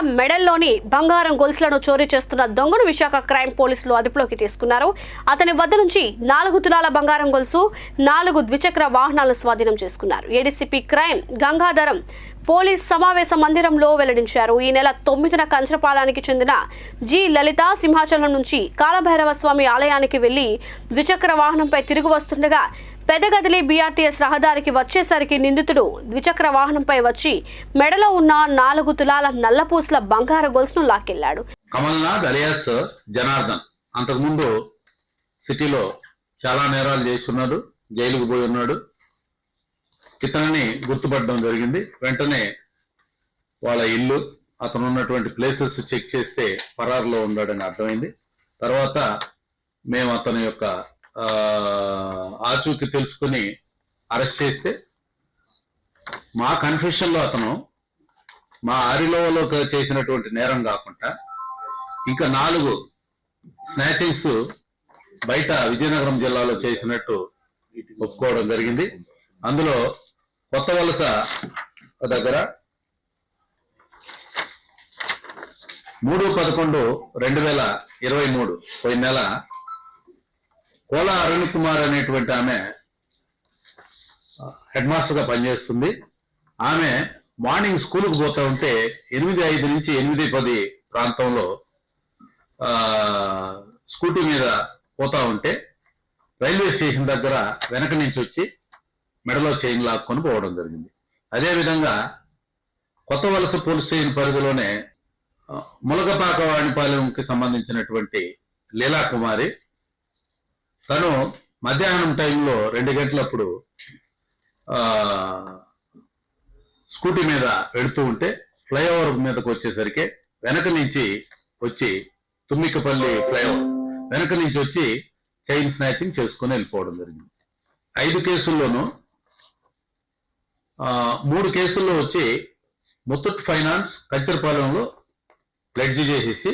మెడల్లోని బంగారం గొలుసులను చోరీ చేస్తున్న దొంగను విశాఖ క్రైమ్ పోలీసులు అదుపులోకి తీసుకున్నారు. అతని వద్ద నుంచి నాలుగు తులాల బంగారం గొలుసు నాలుగు ద్విచక్ర వాహనాలను స్వాధీనం చేసుకున్నారు. ఏడీసీపీ క్రైమ్ గంగాధరం పోలీస్ సమావేశ మందిరంలో వెల్లడించారు. ఈ నెల తొమ్మిదిన కంచరపాలానికి చెందిన జి. లలిత సింహాచలం నుంచి కాలభైరవ స్వామి ఆలయానికి వెళ్ళి ద్విచక్ర వాహనంపై తిరిగి వస్తుండగా పెదగదిలి బీఆర్టీఎస్ రహదారికి వచ్చేసరికి నిందితుడు ద్విచక్ర వాహనంపై వచ్చి మెడలో ఉన్న నాలుగు తులాల నల్లపూసల బంగారు గొలుసును లాక్కెళ్ళాడు కమల్నాథ్ అలియాస్ జనార్దన్ అంతకుముందు సిటీలో చాలా నేరాలు చేసి ఉన్నాడు జైలుకు పోయి ఉన్నాడు. ఇతనిని గుర్తుపట్టడం జరిగింది. వెంటనే వాళ్ళ ఇల్లు అతను ఉన్నటువంటి ప్లేసెస్ చెక్ చేస్తే పరారులో ఉన్నాడని అర్థమైంది. తర్వాత మేము అతని యొక్క ఆచూకి ఆచూకీ తెలుసుకుని అరెస్ట్ చేస్తే మా కన్ఫ్యూషన్లో అతను మా ఆరిలోలో చేసినటువంటి నేరం కాకుండా ఇంకా నాలుగు స్నాచింగ్స్ బయట విజయనగరం జిల్లాలో చేసినట్టు ఒప్పుకోవడం జరిగింది. అందులో కొత్త వలస దగ్గర మూడు పదకొండు రెండు వేల ఇరవై మూడు పోయిన నెల కోలా అరుణ్ కుమార్ అనేటువంటి ఆమె హెడ్ మాస్టర్గా పనిచేస్తుంది. ఆమె మార్నింగ్ స్కూల్కి పోతా ఉంటే ఎనిమిది ఐదు నుంచి ఎనిమిది పది ప్రాంతంలో స్కూటీ మీద పోతా ఉంటే రైల్వే స్టేషన్ దగ్గర వెనక నుంచి వచ్చి మెడలో చైన్ లాక్కొని పోవడం జరిగింది. అదేవిధంగా కొత్త వలస పోలీస్ స్టేషన్ పరిధిలోనే ములగపాక వాణిపాలెంకి సంబంధించినటువంటి లీలా కుమారి తను మధ్యాహ్నం టైంలో రెండు గంటలప్పుడు ఆ, స్కూటీ మీద వెళుతూ ఉంటే ఫ్లైఓవర్ మీదకి వచ్చేసరికి వెనక నుంచి వచ్చి తుమ్మికపల్లి ఫ్లైఓవర్ వెనక నుంచి వచ్చి చైన్ స్నాచింగ్ చేసుకుని వెళ్ళిపోవడం జరిగింది. ఐదు కేసుల్లోనూ మూడు కేసుల్లో వచ్చి ముత్తూట్ ఫైనాన్స్ కంచరపాలెంలో ప్లెడ్జ్ చేసేసి